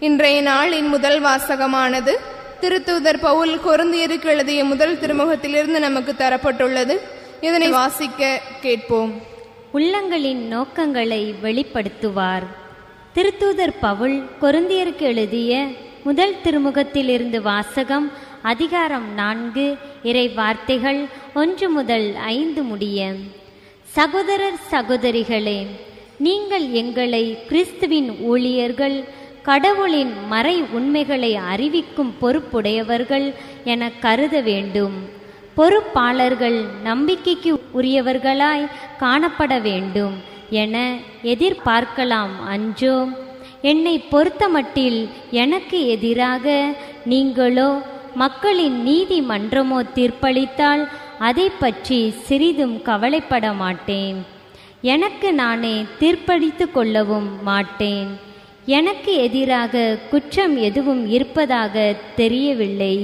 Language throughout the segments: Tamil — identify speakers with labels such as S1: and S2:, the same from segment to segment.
S1: இன்றைய நாளின் முதல் வாசகமானது திருத்தூதர் பவுல் கொருந்தியருக்கு எழுதிய முதல் திருமுகத்திலிருந்து நமக்கு தரப்பட்டுள்ளது. இதனை வாசிக்க கேட்போம்.
S2: உள்ளங்களின் நோக்கங்களை வெளிப்படுத்துவார். திருத்தூதர் பவுல் கொருந்தியருக்கு எழுதிய முதல் திருமுகத்திலிருந்து வாசகம் அதிகாரம் நான்கு இறை வார்த்தைகள் ஒன்று முதல் ஐந்து முடிய சகோதரர் சகோதரிகளே நீங்கள் எங்களை கிறிஸ்துவின் ஊழியர்கள் கடவுளின் மறை உண்மைகளை அறிவிக்கும் பொறுப்புடையவர்கள் என கருத வேண்டும். பொறுப்பாளர்கள் நம்பிக்கைக்கு உரியவர்களாய் காணப்பட வேண்டும் என எதிர்பார்க்கலாம் அஞ்சோ. என்னை பொறுத்தமட்டில் எனக்கு எதிராக நீங்களோ மக்களின் நீதிமன்றமோ தீர்ப்பளித்தால் அதை பற்றி சிறிதும் கவலைப்பட மாட்டேன். எனக்கு நானே தீர்ப்பளித்து கொள்ளவும் மாட்டேன். எனக்கு எதிராக குற்றம் எதுவும் இருப்பதாக தெரியவில்லை.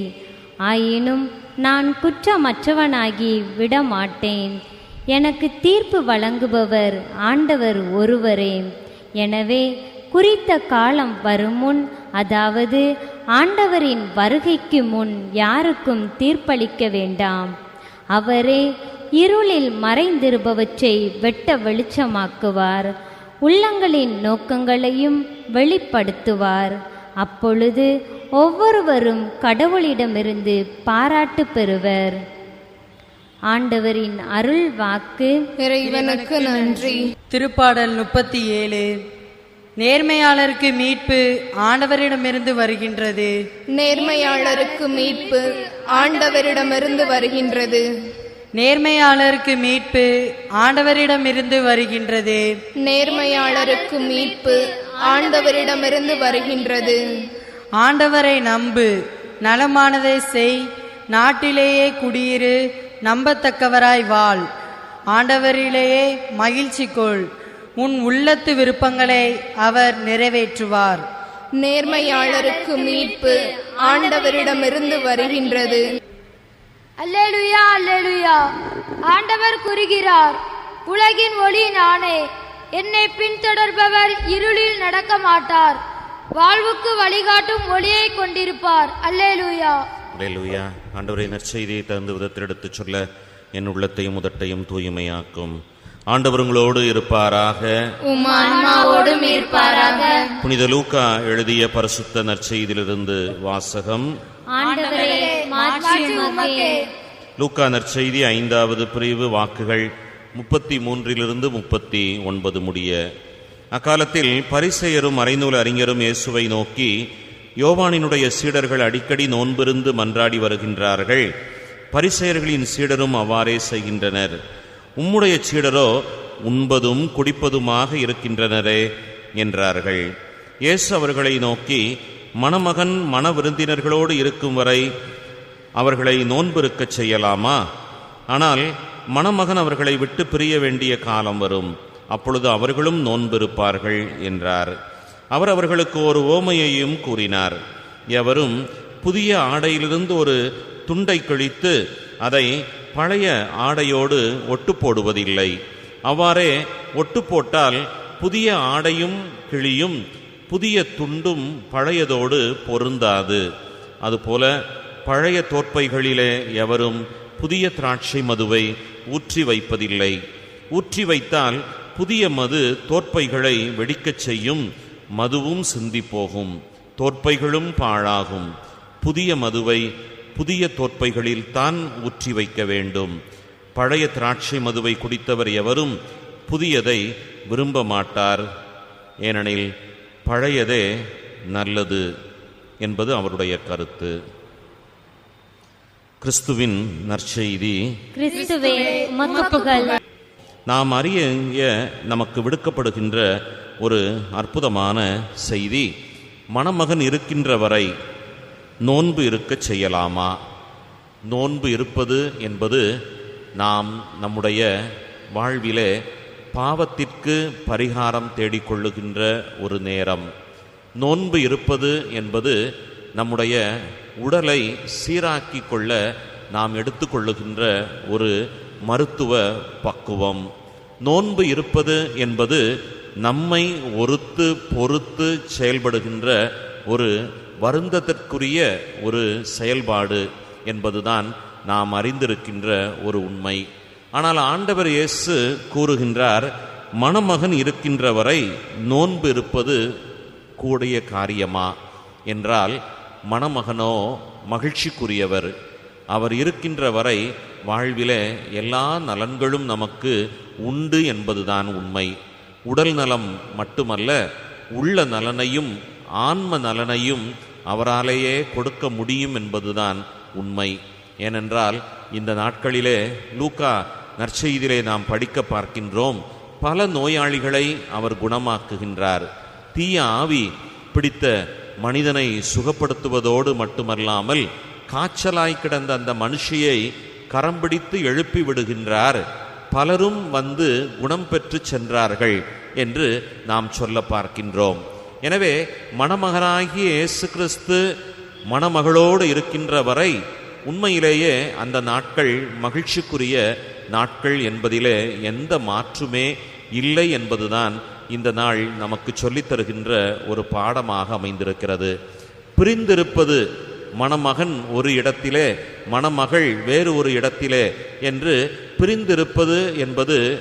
S2: ஆயினும் நான் குற்றமற்றவனாகி விட மாட்டேன் எனக்கு தீர்ப்பு வழங்குபவர் ஆண்டவர் ஒருவரே. எனவே குறித்த காலம் வருமுன் அதாவது ஆண்டவரின் வருகைக்கு முன் யாருக்கும் தீர்ப்பளிக்க வேண்டாம். அவரே இருளில் மறைந்திருப்பவற்றை வெட்ட வெளிச்சமாக்குவார். உள்ளங்களின் நோக்கங்களையும் வெளிப்படுத்துவார். அப்பொழுது ஒவ்வொருவரும் கடவுளிடமிருந்து பாராட்டு பெறுவர். ஆண்டவரின் அருள் வாக்கு.
S1: இறைவனுக்கு நன்றி.
S3: திருப்பாடல் முப்பத்தி ஏழு நேர்மையாளருக்கு மீட்பு ஆண்டவரிடமிருந்து வருகின்றது.
S1: நேர்மையாளருக்கு மீட்பு ஆண்டவரிடமிருந்து வருகின்றது.
S3: நேர்மையாளருக்கு மீட்பு ஆண்டவரிடமிருந்து வருகின்றது.
S1: நேர்மையாளருக்கு மீட்பு ஆண்டவரிடமிருந்து வருகின்றது.
S3: ஆண்டவரை நம்பு நலமானதை செய் நாட்டிலேயே குடியிரு நம்பத்தக்கவராய் வாழ். ஆண்டவரிலேயே மகிழ்ச்சி கொள். உன் உள்ளத்து விருப்பங்களை அவர் நிறைவேற்றுவார்.
S1: நேர்மையாளருக்கு மீட்பு ஆண்டவரிடமிருந்து வருகின்றது.
S4: அல்லேலுயா அல்லேலுயா. ஆண்டவர் கூறுகிறார் உலகின் ஒளி நானே என்னை பின்தொடர்பவர் இருளில் நடக்க மாட்டார் வாழ்வுக்கு வழிகாட்டும் ஒளியை கொண்டிருப்பார். அல்லேலுயா.
S5: அல்லேலூயா. ஆண்டவரை நற்செய்தியை தகுந்த விதத்தில் எடுத்துச் சொல்ல என் உள்ளத்தையும் உதட்டையும் தூய்மையாக்கும். ஆண்டவர் உங்களோடு இருப்பாராக.
S1: உம் ஆன்மாவோடும் இருப்பாராக.
S5: புனித லூக்கா எழுதிய பரிசுத்த நற்செய்தியிலிருந்து வாசகம்.
S2: ஆண்டவரே
S5: லூக்கா நற்செய்தி ஐந்தாவது பிரிவு வாக்குகள் முப்பத்தி மூன்றிலிருந்து முப்பத்தி ஒன்பது முடிய. அக்காலத்தில் பரிசெயரும் மறைநூல் அறிஞரும் இயேசுவை நோக்கி யோவானினுடைய சீடர்கள் அடிக்கடி நோன்பிருந்து மன்றாடி வருகின்றார்கள். பரிசெயர்களின் சீடரும் அவ்வாறே செய்கின்றனர். உம்முடைய சீடரோ உண்பதும் குடிப்பதுமாக இருக்கின்றனரே என்றார்கள். இயேசு அவர்களை நோக்கி மணமகன் மன விருந்தினர்களோடு இருக்கும் வரை அவர்களை நோன்பிருக்கச் செய்யலாமா? ஆனால் மணமகன் அவர்களை விட்டு பிரிய வேண்டிய காலம் வரும். அப்பொழுது அவர்களும் நோன்பிருப்பார்கள் என்றார். அவர் அவர்களுக்கு ஒரு ஓமையையும் கூறினார். எவரும் புதிய ஆடையிலிருந்து ஒரு துண்டை கிழித்து அதை பழைய ஆடையோடு ஒட்டு போடுவதில்லை. அவ்வாறே ஒட்டு போட்டால் புதிய ஆடையும் கிழியும் புதிய துண்டும் பழையதோடு பொருந்தாது. அதுபோல பழைய தோற்பைகளிலே எவரும் புதிய திராட்சை மதுவை ஊற்றி வைப்பதில்லை. ஊற்றி வைத்தால் புதிய மது தோற்பைகளை வெடிக்கச் செய்யும். மதுவும் சிந்தி போகும். தோற்பைகளும் பாழாகும். புதிய மதுவை புதிய தோற்பைகளில் தான் ஊற்றி வைக்க வேண்டும். பழைய திராட்சை மதுவை குடித்தவர் எவரும் புதியதை விரும்ப மாட்டார். ஏனெனில் பழையதே நல்லது என்பது அவருடைய கருத்து. கிறிஸ்துவின் நற்செய்தி.
S2: கிறிஸ்துவே
S5: நாம் அறிய நமக்கு விடுக்கப்படுகின்ற ஒரு அற்புதமான செய்தி. மணமகன் இருக்கின்ற வரை நோன்பு இருக்கச் செய்யலாமா? நோன்பு இருப்பது என்பது நாம் நம்முடைய வாழ்விலே பாவத்திற்கு பரிகாரம் தேடிக்கொள்ளுகின்ற ஒரு நேரம். நோன்பு இருப்பது என்பது நம்முடைய உடலை சீராக்கி கொள்ள நாம் எடுத்துக்கொள்ளுகின்ற ஒரு மருத்துவ பக்குவம். நோன்பு இருப்பது என்பது நம்மை ஒருத்து பொறுத்து செயல்படுகின்ற ஒரு வருந்தத்திற்குரிய ஒரு செயல்பாடு என்பதுதான் நாம் அறிந்திருக்கின்ற ஒரு உண்மை. ஆனால் ஆண்டவர் இயேசு கூறுகின்றார் மணமகன் இருக்கின்ற வரை நோன்பு இருப்பது கூடிய காரியமா? என்றால் மணமகனோ மகிழ்ச்சிக்குரியவர். அவர் இருக்கின்ற வரை வாழ்வில எல்லா நலன்களும் நமக்கு உண்டு என்பதுதான் உண்மை. உடல் நலம் மட்டுமல்ல உள்ள நலனையும் ஆன்ம நலனையும் அவராலேயே கொடுக்க முடியும் என்பதுதான் உண்மை. ஏனென்றால் இந்த நாட்களிலே லூக்கா நற்செய்தியிலே நாம் படிக்க பார்க்கின்றோம் பல நோயாளிகளை அவர் குணமாக்குகின்றார். தீய ஆவி பிடித்த மனிதனை சுகப்படுத்துவதோடு மட்டுமல்லாமல் காய்ச்சலாய் கிடந்த அந்த மனுஷியை கரம் பிடித்து எழுப்பி விடுகின்றார். பலரும் வந்து குணம் பெற்று சென்றார்கள் என்று நாம் சொல்ல பார்க்கின்றோம். எனவே மணமகனாகிய இயேசு கிறிஸ்து மணமகளோடு இருக்கின்ற வரை உண்மையிலேயே அந்த நாட்கள் மகிழ்ச்சிக்குரிய நாட்கள் என்பதிலே எந்த மாற்றுமே இல்லை என்பதுதான் இந்த நாள் நமக்கு சொல்லித் தருகின்ற ஒரு பாடமாக அமைந்திருக்கிறது. பிரிந்திருப்பது மணமகன் ஒரு இடத்திலே மணமகள் வேறு ஒரு இடத்திலே என்று பிரிந்திருப்பது என்பது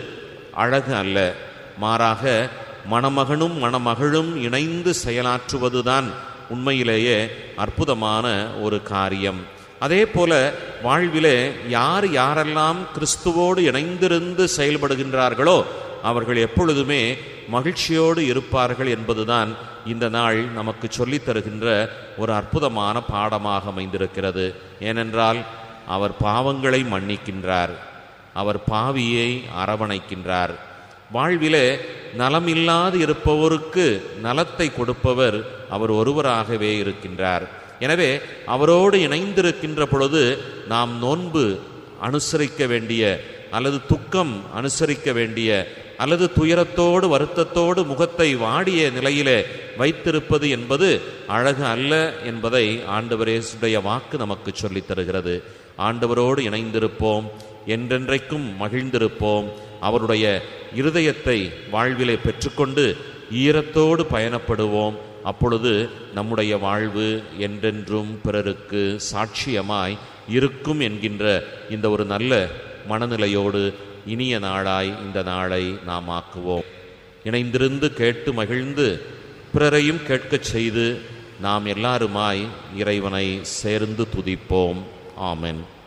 S5: அழகு அல்ல. மாறாக மணமகனும் மணமகளும் இணைந்து செயலாற்றுவதுதான் உண்மையிலேயே அற்புதமான ஒரு காரியம். அதே போல வாழ்விலே யார் யாரெல்லாம் கிறிஸ்துவோடு இணைந்திருந்து செயல்படுகின்றார்களோ அவர்கள் எப்பொழுதுமே மகிழ்ச்சியோடு இருப்பார்கள் என்பதுதான் இந்த நாள் நமக்கு சொல்லித் தருகின்ற ஒரு அற்புதமான பாடமாக அமைந்திருக்கிறது. ஏனென்றால் அவர் பாவங்களை மன்னிக்கின்றார். அவர் பாவியை அரவணைக்கின்றார். வாழ்விலே நலமில்லாது இருப்பவருக்கு நலத்தை கொடுப்பவர் அவர் ஒருவராகவே இருக்கின்றார். எனவே அவரோடு இணைந்திருக்கின்ற பொழுது நாம் நோன்பு அனுசரிக்க வேண்டிய அல்லது துக்கம் அனுசரிக்க வேண்டிய அல்லது துயரத்தோடு வருத்தத்தோடு முகத்தை வாடிய நிலையிலே வைத்திருப்பது என்பது அழகு அல்ல என்பதை ஆண்டவரேசுடைய வாக்கு நமக்கு சொல்லித் தருகிறது. ஆண்டவரோடு இணைந்திருப்போம் என்றென்றைக்கும் மகிழ்ந்திருப்போம். அவருடைய இருதயத்தை வாழ்விலே பெற்றுக்கொண்டு ஈரத்தோடு பயணப்படுவோம். அப்பொழுது நம்முடைய வாழ்வு என்றென்றும் பிறருக்கு சாட்சியமாய் இருக்கும் என்கின்ற இந்த ஒரு நல்ல மனநிலையோடு இனிய நாளாய் இந்த நாளை நாம் ஆக்குவோம். இணைந்திருந்து கேட்டு மகிழ்ந்து பிறரையும் கேட்கச் செய்து நாம் எல்லாருமாய் இறைவனை சேர்ந்து துதிப்போம். ஆமென்.